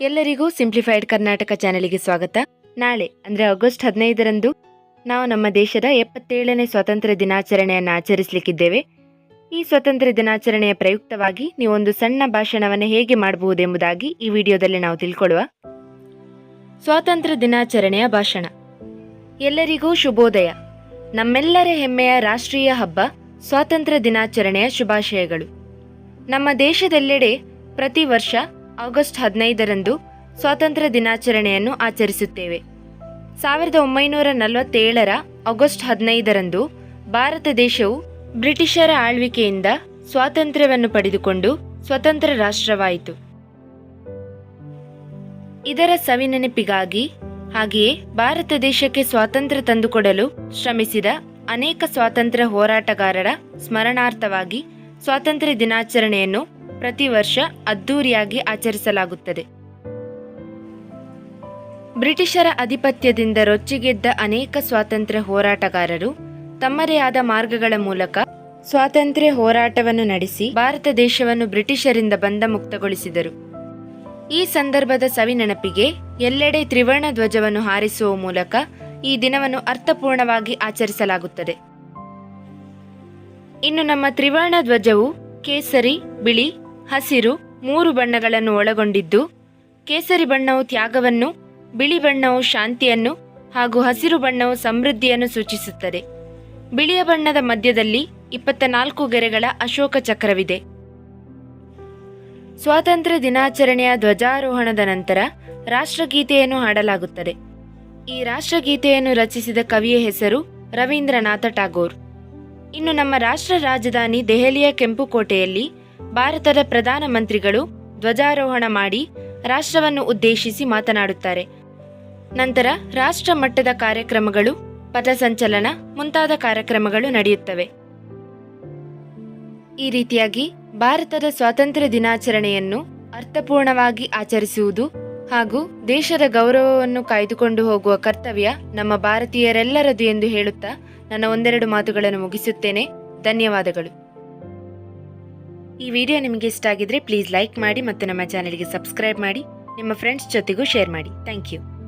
ಎಲ್ಲರಿಗೂ ಸಿಂಪ್ಲಿಫೈಡ್ ಕರ್ನಾಟಕ ಚಾನೆಲ್ಗೆ ಸ್ವಾಗತ. ನಾಳೆ, ಅಂದರೆ ಆಗಸ್ಟ್ ಹದಿನೈದರಂದು, ನಾವು ನಮ್ಮ ದೇಶದ ಎಪ್ಪತ್ತೇಳನೇ ಸ್ವಾತಂತ್ರ್ಯ ದಿನಾಚರಣೆಯನ್ನು ಆಚರಿಸಲಿಕ್ಕಿದ್ದೇವೆ. ಈ ಸ್ವಾತಂತ್ರ್ಯ ದಿನಾಚರಣೆಯ ಪ್ರಯುಕ್ತವಾಗಿ ನೀವೊಂದು ಸಣ್ಣ ಭಾಷಣವನ್ನು ಹೇಗೆ ಮಾಡಬಹುದೆಂಬುದಾಗಿ ಈ ವಿಡಿಯೋದಲ್ಲಿ ನಾವು ತಿಳ್ಕೊಳ್ಳುವ. ಸ್ವಾತಂತ್ರ್ಯ ದಿನಾಚರಣೆಯ ಭಾಷಣ. ಎಲ್ಲರಿಗೂ ಶುಭೋದಯ. ನಮ್ಮೆಲ್ಲರ ಹೆಮ್ಮೆಯ ರಾಷ್ಟ್ರೀಯ ಹಬ್ಬ, ಸ್ವಾತಂತ್ರ್ಯ ದಿನಾಚರಣೆಯ ಶುಭಾಶಯಗಳು. ನಮ್ಮ ದೇಶದೆಲ್ಲೆಡೆ ಪ್ರತಿ ವರ್ಷ ಆಗಸ್ಟ್ ಹದಿನೈದರಂದು ಸ್ವಾತಂತ್ರ್ಯ ದಿನಾಚರಣೆಯನ್ನು ಆಚರಿಸುತ್ತೇವೆ. ಸಾವಿರದ ಒಂಬೈನೂರ ನಲವತ್ತೇಳರ ಆಗಸ್ಟ್ ಹದಿನೈದರಂದು ಭಾರತ ದೇಶವು ಬ್ರಿಟಿಷರ ಆಳ್ವಿಕೆಯಿಂದ ಸ್ವಾತಂತ್ರ್ಯವನ್ನು ಪಡೆದುಕೊಂಡು ಸ್ವತಂತ್ರ ರಾಷ್ಟ್ರವಾಯಿತು. ಇದರ ಸವಿನೆನಪಿಗಾಗಿ ಹಾಗೆಯೇ ಭಾರತ ದೇಶಕ್ಕೆ ಸ್ವಾತಂತ್ರ್ಯ ತಂದುಕೊಡಲು ಶ್ರಮಿಸಿದ ಅನೇಕ ಸ್ವಾತಂತ್ರ್ಯ ಹೋರಾಟಗಾರರ ಸ್ಮರಣಾರ್ಥವಾಗಿ ಸ್ವಾತಂತ್ರ್ಯ ದಿನಾಚರಣೆಯನ್ನು ಪ್ರತಿ ವರ್ಷ ಅದ್ದೂರಿಯಾಗಿ ಆಚರಿಸಲಾಗುತ್ತದೆ. ಬ್ರಿಟಿಷರ ಅಧಿಪತ್ಯದಿಂದ ರೊಚ್ಚಿಗೆದ್ದ ಅನೇಕ ಸ್ವಾತಂತ್ರ್ಯ ಹೋರಾಟಗಾರರು ತಮ್ಮದೇ ಆದ ಮಾರ್ಗಗಳ ಮೂಲಕ ಸ್ವಾತಂತ್ರ್ಯ ಹೋರಾಟವನ್ನು ನಡೆಸಿ ಭಾರತ ದೇಶವನ್ನು ಬ್ರಿಟಿಷರಿಂದ ಬಂದ ಮುಕ್ತಗೊಳಿಸಿದರು ಈ ಸಂದರ್ಭದ ಸವಿನೆನಪಿಗೆ ಎಲ್ಲೆಡೆ ತ್ರಿವರ್ಣ ಧ್ವಜವನ್ನು ಹಾರಿಸುವ ಮೂಲಕ ಈ ದಿನವನ್ನು ಅರ್ಥಪೂರ್ಣವಾಗಿ ಆಚರಿಸಲಾಗುತ್ತದೆ. ಇನ್ನು ನಮ್ಮ ತ್ರಿವರ್ಣ ಧ್ವಜವು ಕೇಸರಿ, ಬಿಳಿ ಹಸಿರು, ಮೂರು ಬಣ್ಣಗಳನ್ನು ಒಳಗೊಂಡಿದ್ದು, ಕೇಸರಿ ಬಣ್ಣವು ತ್ಯಾಗವನ್ನು, ಬಿಳಿ ಬಣ್ಣವು ಶಾಂತಿಯನ್ನು ಹಾಗೂ ಹಸಿರು ಬಣ್ಣವು ಸಮೃದ್ಧಿಯನ್ನು ಸೂಚಿಸುತ್ತದೆ. ಬಿಳಿಯ ಬಣ್ಣದ ಮಧ್ಯದಲ್ಲಿ ಇಪ್ಪತ್ತ ನಾಲ್ಕು ಗೆರೆಗಳ ಅಶೋಕ ಚಕ್ರವಿದೆ. ಸ್ವಾತಂತ್ರ್ಯ ದಿನಾಚರಣೆಯ ಧ್ವಜಾರೋಹಣದ ನಂತರ ರಾಷ್ಟ್ರಗೀತೆಯನ್ನು ಹಾಡಲಾಗುತ್ತದೆ. ಈ ರಾಷ್ಟ್ರಗೀತೆಯನ್ನು ರಚಿಸಿದ ಕವಿಯ ಹೆಸರು ರವೀಂದ್ರನಾಥ ಟಾಗೋರ್ ಇನ್ನು ನಮ್ಮ ರಾಷ್ಟ್ರ ರಾಜಧಾನಿ ದೆಹಲಿಯ ಕೆಂಪುಕೋಟೆಯಲ್ಲಿ ಭಾರತದ ಪ್ರಧಾನಮಂತ್ರಿಗಳು ಧ್ವಜಾರೋಹಣ ಮಾಡಿ ರಾಷ್ಟ್ರವನ್ನು ಉದ್ದೇಶಿಸಿ ಮಾತನಾಡುತ್ತಾರೆ. ನಂತರ ರಾಷ್ಟ್ರ ಮಟ್ಟದ ಕಾರ್ಯಕ್ರಮಗಳು ಪಥಸಂಚಲನ ಮುಂತಾದ ಕಾರ್ಯಕ್ರಮಗಳು ನಡೆಯುತ್ತವೆ. ಈ ರೀತಿಯಾಗಿ ಭಾರತದ ಸ್ವಾತಂತ್ರ್ಯ ದಿನಾಚರಣೆಯನ್ನು ಅರ್ಥಪೂರ್ಣವಾಗಿ ಆಚರಿಸುವುದು ಹಾಗೂ ದೇಶದ ಗೌರವವನ್ನು ಕಾಯ್ದುಕೊಂಡು ಹೋಗುವ ಕರ್ತವ್ಯ ನಮ್ಮ ಭಾರತೀಯರೆಲ್ಲರದು ಎಂದು ಹೇಳುತ್ತಾ ನನ್ನ ಒಂದೆರಡು ಮಾತುಗಳನ್ನು ಮುಗಿಸುತ್ತೇನೆ. ಧನ್ಯವಾದಗಳು. ಈ ವಿಡಿಯೋ ನಿಮಗೆ ಇಷ್ಟ ಆಗಿದ್ರೆ ಪ್ಲೀಸ್ ಲೈಕ್ ಮಾಡಿ ಮತ್ತು ನಮ್ಮ ಚಾನೆಲ್ಗೆ ಸಬ್ಸ್ಕ್ರೈಬ್ ಮಾಡಿ. ನಿಮ್ಮ ಫ್ರೆಂಡ್ಸ್ ಜೊತೆಗೂ ಶೇರ್ ಮಾಡಿ. Thank you